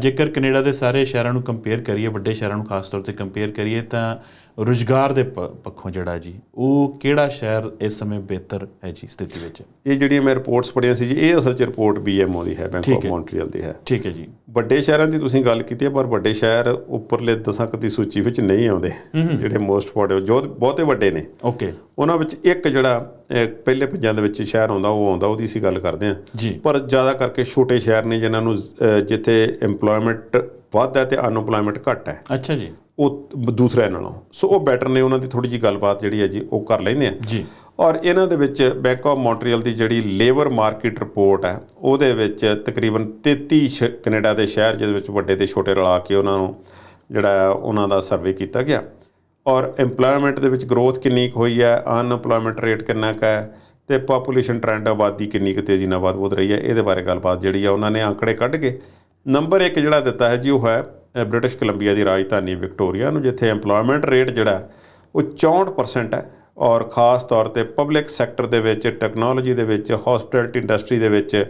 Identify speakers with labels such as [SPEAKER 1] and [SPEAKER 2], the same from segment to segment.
[SPEAKER 1] ਜੇਕਰ ਕੈਨੇਡਾ ਦੇ ਸਾਰੇ ਸ਼ਹਿਰਾਂ ਨੂੰ ਕੰਪੇਅਰ ਕਰੀਏ ਵੱਡੇ ਸ਼ਹਿਰਾਂ ਨੂੰ ਖਾਸ ਤੌਰ ਤੇ ਕੰਪੇਅਰ ਕਰੀਏ ਤਾਂ ਰੁਜ਼ਗਾਰ ਦੇ ਪੱਖੋਂ ਜਿਹੜਾ ਜੀ ਉਹ ਕਿਹੜਾ ਸ਼ਹਿਰ ਇਸ ਸਮੇਂ ਬਿਹਤਰ ਹੈ ਜੀ ਸਥਿਤੀ ਵਿੱਚ?
[SPEAKER 2] ਇਹ ਜਿਹੜੀਆਂ ਮੈਂ ਰਿਪੋਰਟਸ ਪੜ੍ਹੀਆਂ ਸੀ ਜੀ ਇਹ ਅਸਲ 'ਚ ਰਿਪੋਰਟ ਬੀਐਮਓ ਦੀ ਹੈ ਬੈਂਕ ਆਫ। ਮੌਂਟਰੀਅਲ ਦੀ ਹੈ।
[SPEAKER 1] ਠੀਕ ਹੈ ਜੀ।
[SPEAKER 2] ਵੱਡੇ ਸ਼ਹਿਰਾਂ ਦੀ ਤੁਸੀਂ ਗੱਲ ਕੀਤੀ ਹੈ ਪਰ ਵੱਡੇ ਸ਼ਹਿਰ ਉੱਪਰਲੇ ਦਸ਼ਕ ਦੀ ਸੂਚੀ ਵਿੱਚ ਨਹੀਂ ਆਉਂਦੇ। ਜਿਹੜੇ ਮੋਸਟ ਪੋਰਟੇਬਲ ਜੋ ਬਹੁਤੇ ਵੱਡੇ ਨੇ।
[SPEAKER 1] ਓਕੇ
[SPEAKER 2] ਉਹਨਾਂ ਵਿੱਚ ਇੱਕ ਜਿਹੜਾ ਪਹਿਲੇ ਪੰਜਾਂ ਦੇ ਵਿੱਚ ਸ਼ਹਿਰ ਆਉਂਦਾ ਉਹ ਆਉਂਦਾ ਉਹਦੀ ਅਸੀਂ ਗੱਲ ਕਰਦੇ
[SPEAKER 1] ਜੀ।
[SPEAKER 2] ਪਰ ਜ਼ਿਆਦਾ ਕਰਕੇ ਛੋਟੇ ਸ਼ਹਿਰ ਨੇ ਜਿਨ੍ਹਾਂ ਨੂੰ ਜਿੱਥੇ EMPLOYMENT ਵੱਧ ਹੈ ਤੇ ਅਨਐਮਪਲੋਇਮੈਂਟ ਘੱਟ ਹੈ।
[SPEAKER 1] ਅੱਛਾ ਜੀ।
[SPEAKER 2] ਉਹ ਦੂਸਰਿਆਂ ਨਾਲੋਂ। ਸੋ ਉਹ ਬੈਟਰ ਨੇ ਉਹਨਾਂ ਦੀ ਥੋੜੀ ਜੀ ਗੱਲਬਾਤ ਜਿਹੜੀ ਹੈ ਜੀ ਉਹ ਕਰ ਲੈਂਦੇ ਆ
[SPEAKER 1] ਜੀ।
[SPEAKER 2] ਔਰ ਇਹਨਾਂ ਦੇ ਵਿੱਚ ਬੈਂਕ ਆਫ ਮੌਂਟਰੀਅਲ ਦੀ ਜਿਹੜੀ ਲੇਬਰ ਮਾਰਕੀਟ ਰਿਪੋਰਟ ਹੈ, ਉਹਦੇ ਵਿੱਚ ਤਕਰੀਬਨ 33 ਸ਼- ਕੈਨੇਡਾ ਦੇ ਸ਼ਹਿਰ, ਜਿਹਦੇ ਵਿੱਚ ਵੱਡੇ ਤੇ ਛੋਟੇ ਰਲਾ ਕੇ ਉਹਨਾਂ ਨੂੰ ਜਿਹੜਾ ਉਹਨਾਂ ਦਾ ਸਰਵੇ ਕੀਤਾ ਗਿਆ। ਔਰ EMPLOYMENT ਦੇ ਵਿੱਚ ਗਰੋਥ ਕਿੰਨੀ ਕੁ ਹੋਈ ਹੈ ਅਨਐਮਪਲੋਇਮੈਂਟ ਰੇਟ ਕਿੰਨਾ ਕੁ ਹੈ, ਤੇ ਪੋਪੂਲੇਸ਼ਨ ਟ੍ਰੈਂਡ ਆਬਾਦੀ ਕਿੰਨੀ ਕੁ ਤੇਜ਼ੀ ਨਾਲ ਵੱਧ ਵਧ ਰਹੀ ਹੈ, ਇਹਦੇ ਬਾਰੇ ਗੱਲਬਾਤ ਜਿਹੜੀ ਆ ਉਹਨਾਂ ਨੇ ਆંકੜੇ ਕੱਢ ਕੇ ਨੰਬਰ 1 ਜਿਹੜਾ ਦਿੱਤਾ ਹੈ ਜੀ, ਉਹ ਹੈ ਬ੍ਰਿਟਿਸ਼ ਕੋਲੰਬੀਆ ਦੀ ਰਾਜਧਾਨੀ ਵਿਕਟੋਰੀਆ ਨੂੰ, ਜਿੱਥੇ EMPLOYMENT ਰੇਟ ਜਿਹੜਾ ਉਹ 64% ਹੈ। ਔਰ ਖਾਸ ਤੌਰ ਤੇ ਪਬਲਿਕ ਸੈਕਟਰ ਦੇ ਵਿੱਚ ਟੈਕਨੋਲੋਜੀ ਦੇ ਵਿੱਚ ਹਸਪਿਟੈਲਿਟੀ ਇੰਡਸਟਰੀ ਦੇ ਵਿੱਚ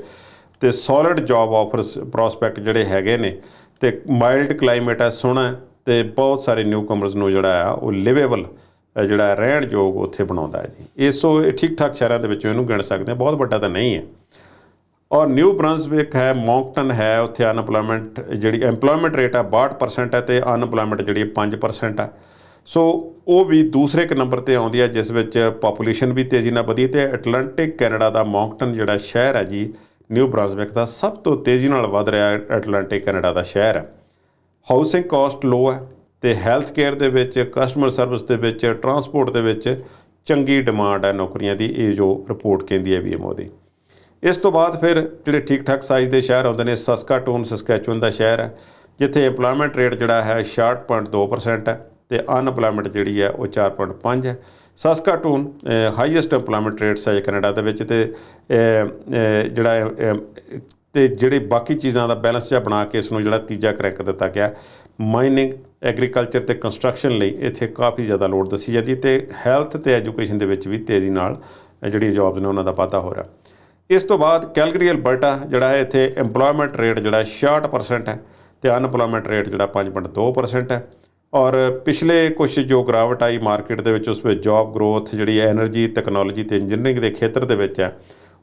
[SPEAKER 2] ਤੇ ਸੋਲਿਡ ਜੌਬ ਆਫਰਸ ਪ੍ਰੋਸਪੈਕਟ ਜਿਹੜੇ ਹੈਗੇ ਨੇ ਤੇ ਮਾਈਲਡ ਕਲਾਈਮੇਟ ਹੈ ਸੋਹਣਾ ਹੈ ਤੇ ਬਹੁਤ ਸਾਰੇ ਨਿਊ ਕਮਰਸ ਨੂੰ ਜਿਹੜਾ ਆ, ਉਹ ਲਿਵੇਬਲ ਜਿਹੜਾ ਰਹਿਣ ਯੋਗ ਉੱਥੇ ਬਣਾਉਂਦਾ ਹੈ ਜੀ। ਇਹ ਠੀਕ ਠਾਕ ਸ਼ਹਿਰਾਂ ਦੇ ਵਿੱਚੋਂ ਇਹਨੂੰ ਗਿਣ ਸਕਦੇ ਹਾਂ, ਬਹੁਤ ਵੱਡਾ ਤਾਂ ਨਹੀਂ ਹੈ। ਔਰ ਨਿਊ ਬ੍ਰਾਂਸਵਿਕ ਹੈ ਮੌਂਕਟਨ ਹੈ, ਉੱਥੇ ਅਨਪਲੋਇਮੈਂਟ ਜਿਹੜੀ, EMPLOYMENT ਰੇਟ ਆ 62% ਹੈ ਤੇ ਅਨਪਲੋਇਮੈਂਟ ਜਿਹੜੀ ਹੈ 5% ਹੈ। ਸੋ ਉਹ ਵੀ ਦੂਸਰੇ ਇੱਕ ਨੰਬਰ ਤੇ ਆਉਂਦੀ ਹੈ, ਜਿਸ ਵਿੱਚ ਪੋਪੂਲੇਸ਼ਨ ਵੀ ਤੇਜ਼ੀ ਨਾਲ ਵਧੀ ਤੇ ਐਟਲਾਂਟਿਕ ਕੈਨੇਡਾ ਦਾ ਮੌਂਕਟਨ ਜਿਹੜਾ ਸ਼ਹਿਰ ਹੈ ਜੀ ਨਿਊ ਬ੍ਰਾਂਸਵਿਕ ਦਾ ਸਭ ਤੋਂ ਤੇਜ਼ੀ ਨਾਲ ਵਧ ਰਿਹਾ ਐਟਲਾਂਟਿਕ ਕੈਨੇਡਾ ਦਾ ਸ਼ਹਿਰ ਹੈ। ਹਾਊਸਿੰਗ ਕਾਸਟ ਲੋ ਹੈ ਤੇ ਹੈਲਥ ਕੇਅਰ ਦੇ ਵਿੱਚ ਕਸਟਮਰ ਸਰਵਿਸ ਦੇ ਵਿੱਚ ਟਰਾਂਸਪੋਰਟ ਦੇ ਵਿੱਚ ਚੰਗੀ ਡਿਮਾਂਡ ਹੈ ਨੌਕਰੀਆਂ ਦੀ, ਇਹ ਜੋ ਰਿਪੋਰਟ ਕਹਿੰਦੀ ਹੈ ਵੀਐਮਓ ਦੀ ਇਸ ਤੋਂ ਬਾਅਦ ਫਿਰ ਜਿਹੜੇ ਠੀਕ ਠਾਕ ਸਾਈਜ਼ ਦੇ ਸ਼ਹਿਰ ਆਉਂਦੇ ਨੇ ਸਸਕਾਟੂਨ ਸਸਕੈਚੁਅਨ ਦਾ ਸ਼ਹਿਰ ਹੈ, ਜਿੱਥੇ EMPLOYMENT ਰੇਟ ਜਿਹੜਾ ਹੈ 66.2% ਹੈ। ਤੇ ਅਨਪਲੋਇਮੈਂਟ ਜਿਹੜੀ ਹੈ ਉਹ 4.5 ਹੈ। ਸਸਕਾਟੂਨ ਹਾਈਐਸਟ EMPLOYMENT ਰੇਟਸ ਹੈ ਕੈਨੇਡਾ ਦੇ ਵਿੱਚ ਤੇ ਜਿਹੜਾ ਅਹ, ਤੇ ਜਿਹੜੇ ਬਾਕੀ ਚੀਜ਼ਾਂ ਦਾ ਬੈਲੈਂਸ ਜਿਹਾ ਬਣਾ ਕੇ ਇਸ ਨੂੰ ਜਿਹੜਾ ਤੀਜਾ ਕਰੈਂਕ ਦਿੱਤਾ ਗਿਆ। ਮਾਈਨਿੰਗ ਐਗਰੀਕਲਚਰ ਤੇ ਕੰਸਟਰਕਸ਼ਨ ਲਈ ਇੱਥੇ ਕਾਫੀ ਜ਼ਿਆਦਾ ਲੋੜ ਦੱਸੀ ਜਾਂਦੀ ਹੈ ਤੇ ਹੈਲਥ ਤੇ ਐਜੂਕੇਸ਼ਨ ਦੇ ਵਿੱਚ ਵੀ ਤੇਜ਼ੀ ਨਾਲ ਜਿਹੜੀਆਂ ਜਿਹੜੀ ਜੌਬਸ ਨੇ ਉਹਨਾਂ ਦਾ ਵਾਧਾ ਹੋ ਰਿਹਾ। ਇਸ ਤੋਂ ਬਾਅਦ ਕੈਲਗਰੀ ਅਲਬਰਟਾ ਜਿਹੜਾ ਹੈ ਇੱਥੇ EMPLOYMENT ਰੇਟ ਜਿਹੜਾ 66% ਹੈ ਤੇ ਅਨਪਲੋਇਮੈਂਟ ਰੇਟ ਜਿਹੜਾ 5.2% ਹੈ। ਔਰ ਪਿਛਲੇ ਕੁਝ ਜੋ ਗਰਾਵਟ ਆਈ ਮਾਰਕੀਟ ਦੇ ਵਿੱਚ, ਉਸ ਵਿੱਚ ਜੌਬ ਗਰੋਥ ਜਿਹੜੀ ਐਨਰਜੀ ਟੈਕਨੋਲੋਜੀ ਤੇ ਇੰਜੀਨੀਅਰਿੰਗ ਦੇ ਖੇਤਰ ਦੇ ਵਿੱਚ ਹੈ,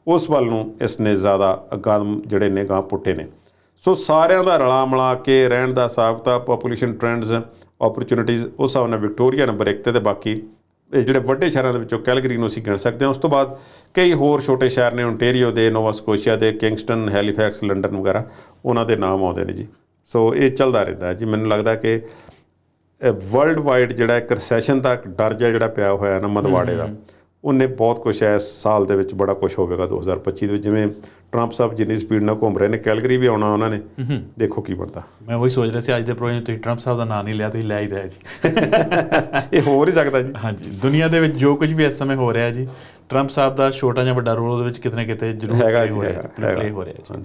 [SPEAKER 2] ਉਸ ਵੱਲ ਨੂੰ ਇਸ ਨੇ ਜ਼ਿਆਦਾ ਕਦਮ ਜਿਹੜੇ ਨੇ ਗਾਂ ਪੁੱਟੇ ਨੇ। ਸੋ ਸਾਰਿਆਂ ਦਾ ਰਲਾ ਮਿਲਾ ਕੇ ਰਹਿਣ ਦਾ ਸਾਬਤਾ ਪੋਪੂਲੇਸ਼ਨ ਟ੍ਰੈਂਡਸ ਓਪਰਚੁਨਿਟੀਜ਼ ਉਸ ਹਿਸਾਬ ਨਾਲ ਵਿਕਟੋਰੀਆ ਨੰਬਰ 1 ਤੇ ਤੇ ਬਾਕੀ ਇਹ ਜਿਹੜੇ ਵੱਡੇ ਸ਼ਹਿਰਾਂ ਦੇ ਵਿੱਚੋਂ ਕੈਲਗਰੀ ਨੂੰ ਅਸੀਂ ਗਿਣ ਸਕਦੇ ਹਾਂ। ਉਸ ਤੋਂ ਬਾਅਦ ਕਈ ਹੋਰ ਛੋਟੇ ਸ਼ਹਿਰ ਨੇ ਓਨਟੇਰੀਓ ਦੇ ਨੋਵਾ ਸਕੋਸ਼ੀਆ ਦੇ ਕਿੰਗਸਟਨ ਹੈਲੀਫੈਕਸ ਲੰਡਨ ਵਗੈਰਾ, ਉਹਨਾਂ ਦੇ ਨਾਮ ਆਉਂਦੇ ਨੇ ਜੀ। ਸੋ ਇਹ ਚੱਲਦਾ ਰਹਿੰਦਾ ਜੀ। ਮੈਨੂੰ ਲੱਗਦਾ ਕਿ ਵਰਲਡ ਵਾਈਡ ਜਿਹੜਾ ਇੱਕ ਰੈਸੈਸ਼ਨ ਦਾ ਡਰ ਜਿਹਾ ਜਿਹੜਾ ਪਿਆ ਹੋਇਆ ਨਾ ਮਦਵਾੜੇ ਦਾ ਉਹਨੇ ਬਹੁਤ ਕੁਝ ਇਸ ਸਾਲ ਦੇ ਵਿੱਚ ਬੜਾ ਕੁਝ ਹੋਵੇਗਾ 2025 ਦੇ ਵਿੱਚ। ਜਿਵੇਂ ਟਰੰਪ ਸਾਹਿਬ ਜਿੰਨੀ ਸਪੀਡ ਨਾਲ ਘੁੰਮ ਰਹੇ ਨੇ ਕੈਲਗਰੀ ਵੀ ਆਉਣਾ ਉਹਨਾਂ ਨੇ ਦੇਖੋ ਕੀ ਬਣਦਾ।
[SPEAKER 1] ਮੈਂ ਉਹੀ ਸੋਚ ਰਿਹਾ ਸੀ ਅੱਜ ਦੇ ਪ੍ਰੋਗਰਾਮ ਤੁਸੀਂ ਟਰੰਪ ਸਾਹਿਬ ਦਾ ਨਾਮ ਨਹੀਂ ਲਿਆ ਤੁਸੀਂ ਲੈ ਹੀ ਰਹੇ ਜੀ।
[SPEAKER 2] ਇਹ ਹੋ ਨਹੀਂ ਸਕਦਾ ਜੀ।
[SPEAKER 1] ਹਾਂਜੀ ਦੁਨੀਆ ਦੇ ਵਿੱਚ ਜੋ ਕੁਝ ਵੀ ਇਸ ਸਮੇਂ ਹੋ ਰਿਹਾ ਜੀ ਟਰੰਪ ਸਾਹਿਬ ਦਾ ਛੋਟਾ ਜਾਂ ਵੱਡਾ ਰੋਲ ਉਹਦੇ ਵਿੱਚ ਕਿਤੇ ਨਾ ਕਿਤੇ ਜ਼ਰੂਰ
[SPEAKER 2] ਜੀ,
[SPEAKER 1] ਹੋ ਰਿਹਾ
[SPEAKER 2] ਹੈਗਾ।
[SPEAKER 1] ਹੋ ਰਿਹਾ ਜੀ।